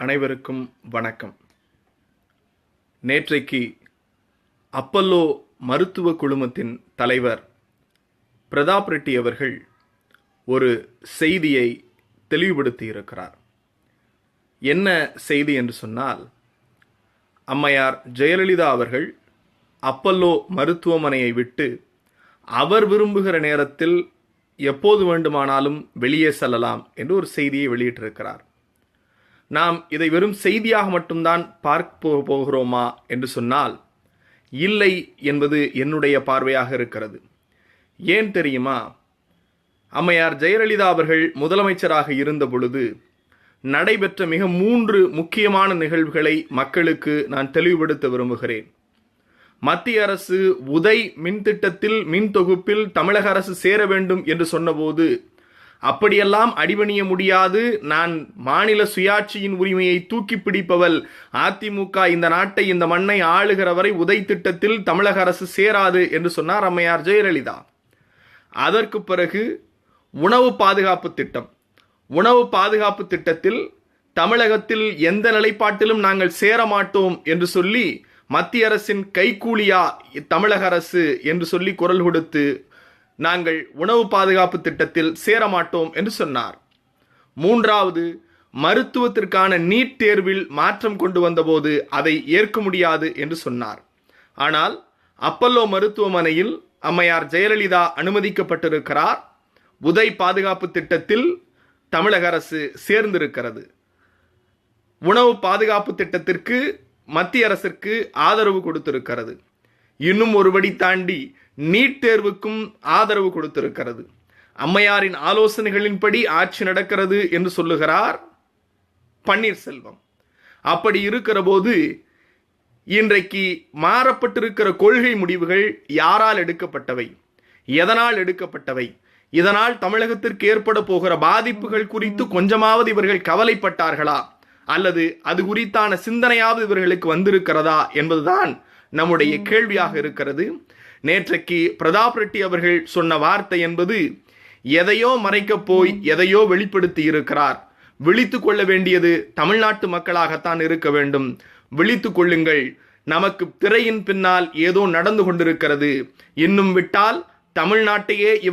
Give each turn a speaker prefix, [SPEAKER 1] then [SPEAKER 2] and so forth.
[SPEAKER 1] அனைவருக்கும் வணக்கம். நேற்றைக்கு அப்பல்லோ மருத்துவ குழுமத்தின் தலைவர் பிரதாப் ரெட்டி அவர்கள் ஒரு செய்தியை தெளிவுபடுத்தி இருக்கிறார் என்ன செய்தி என்று சொன்னால் அம்மையார் ஜெயலலிதா அவர்கள் அப்பல்லோ மருத்துவமனையை விட்டு அவர் விரும்புகிற நேரத்தில் எப்போது வேண்டுமானாலும் வெளியே செல்லலாம் என்று ஒரு செய்தியை வெளியிட்டிருக்கிறார். நாம் இதை வெறும் செய்தியாக மட்டும்தான் பார்க்க போகிறோமா என்று சொன்னால் இல்லை என்பது என்னுடைய பார்வையாக இருக்கிறது. ஏன் தெரியுமா? அம்மையார் ஜெயலலிதா அவர்கள் முதலமைச்சராக இருந்த பொழுது நடைபெற்ற மிக மூன்று முக்கியமான நிகழ்வுகளை மக்களுக்கு நான் தெளிவுபடுத்த விரும்புகிறேன். மத்திய அரசு உதை மின் திட்டத்தில் மின் தொகுப்பில் தமிழக அரசு சேர வேண்டும் என்று சொன்னபோது அப்படியெல்லாம் அடிபணிய முடியாது. நான் மாநில சுயாட்சியின் உரிமையை தூக்கி பிடிப்பவள். அதிமுக இந்த நாட்டை இந்த மண்ணை ஆளுகிற வரை உதை திட்டத்தில் தமிழக அரசு சேராது என்று சொன்னார் அம்மையார் ஜெயலலிதா. அதற்கு பிறகு உணவு பாதுகாப்பு திட்டம். உணவு பாதுகாப்பு திட்டத்தில் தமிழகத்தில் எந்த நிலைப்பாட்டிலும் நாங்கள் சேர மாட்டோம் என்று சொல்லி மத்திய அரசின் கைக்கூலியா தமிழக அரசு என்று சொல்லி குரல் கொடுத்து நாங்கள் உணவு பாதுகாப்பு திட்டத்தில் சேரமாட்டோம் என்று சொன்னார். மூன்றாவது மருத்துவத்திற்கான நீட் தேர்வில் மாற்றம் கொண்டு வந்தபோது அதை ஏற்க முடியாது என்று சொன்னார். ஆனால் அப்பல்லோ மருத்துவமனையில் அம்மையார் ஜெயலலிதா அனுமதிக்கப்பட்டிருக்கிறார். உதை பாதுகாப்பு திட்டத்தில் தமிழக அரசு சேர்ந்திருக்கிறது. உணவு பாதுகாப்பு திட்டத்திற்கு மத்திய அரசிற்கு ஆதரவு கொடுத்திருக்கிறது. இன்னும் ஒருபடி தாண்டி நீட் தேர்வுக்கும் ஆதரவு கொடுத்திருக்கிறது. அம்மையாரின் ஆலோசனைகளின்படி ஆட்சி நடக்கிறது என்று சொல்லுகிறார் பன்னீர்செல்வம். அப்படி இருக்கிற போது இன்றைக்கு மாறப்பட்டிருக்கிற கொள்கை முடிவுகள் யாரால் எடுக்கப்பட்டவை? எதனால் எடுக்கப்பட்டவை? இதனால் தமிழகத்திற்கு ஏற்பட போகிற பாதிப்புகள் குறித்து கொஞ்சமாவது இவர்கள் கவலைப்பட்டார்களா? அல்லது அது குறித்தான சிந்தனையாவது இவர்களுக்கு வந்திருக்கிறதா என்பதுதான் நம்முடைய கேள்வியாக இருக்கிறது. நேற்றைக்கு பிரதாப் ரெட்டி அவர்கள் சொன்ன வார்த்தை என்பது எதையோ மறைக்க போய் எதையோ வெளிப்படுத்தி இருக்கிறார். விழித்து கொள்ள வேண்டியது தமிழ்நாட்டு மக்களாகத்தான் இருக்க வேண்டும். விழித்து கொள்ளுங்கள். நமக்கு திரையின் பின்னால் ஏதோ நடந்து கொண்டிருக்கிறது. இன்னும் விட்டால் தமிழ்நாட்டையே இவர்